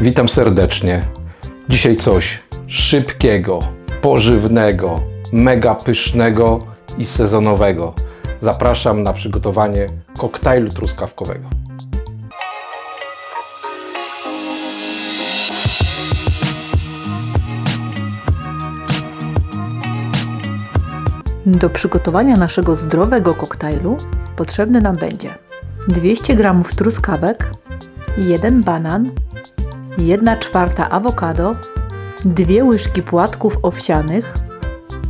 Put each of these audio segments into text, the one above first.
Witam serdecznie. Dzisiaj coś szybkiego, pożywnego, mega pysznego i sezonowego. Zapraszam na przygotowanie koktajlu truskawkowego. Do przygotowania naszego zdrowego koktajlu potrzebny nam będzie 200 g truskawek, 1 banan, 1 czwarta awokado, 2 łyżki płatków owsianych,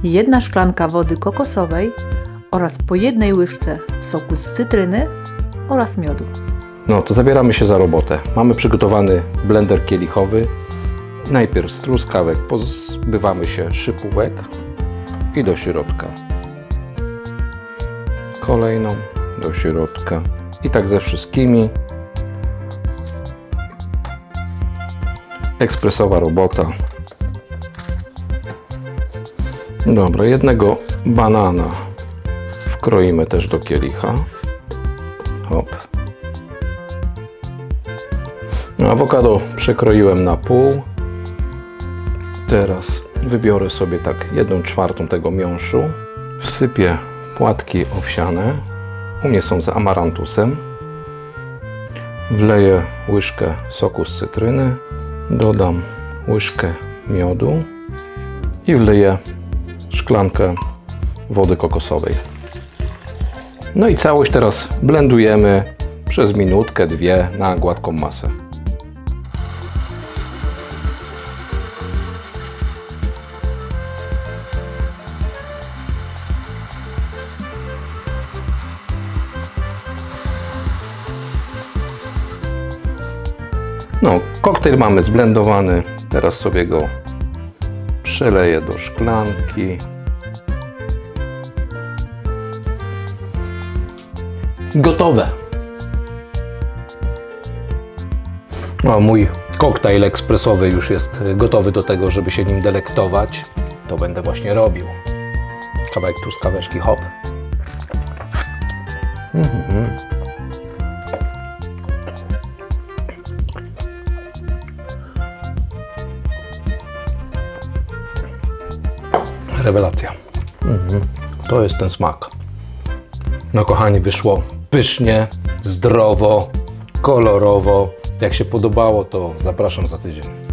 1 szklanka wody kokosowej oraz po jednej łyżce soku z cytryny oraz miodu. No to zabieramy się za robotę. Mamy przygotowany blender kielichowy. Najpierw z truskawek pozbywamy się szypułek i do środka. Kolejną do środka i tak ze wszystkimi. Ekspresowa robota. Dobra, jednego banana wkroimy też do kielicha. Hop. Awokado przekroiłem na pół. Teraz wybiorę sobie tak jedną czwartą tego miąższu. Wsypię płatki owsiane. U mnie są z amarantusem. Wleję łyżkę soku z cytryny. Dodam łyżkę miodu i wleję szklankę wody kokosowej. No i całość teraz blendujemy przez minutkę, dwie na gładką masę. No, koktajl mamy zblendowany. Teraz sobie go przeleję do szklanki. Gotowe. O, mój koktajl ekspresowy już jest gotowy do tego, żeby się nim delektować. To będę właśnie robił. Kawałek truskaweczki, hop. Mhm. Rewelacja. Mhm. To jest ten smak. No kochani, wyszło pysznie, zdrowo, kolorowo. Jak się podobało, to zapraszam za tydzień.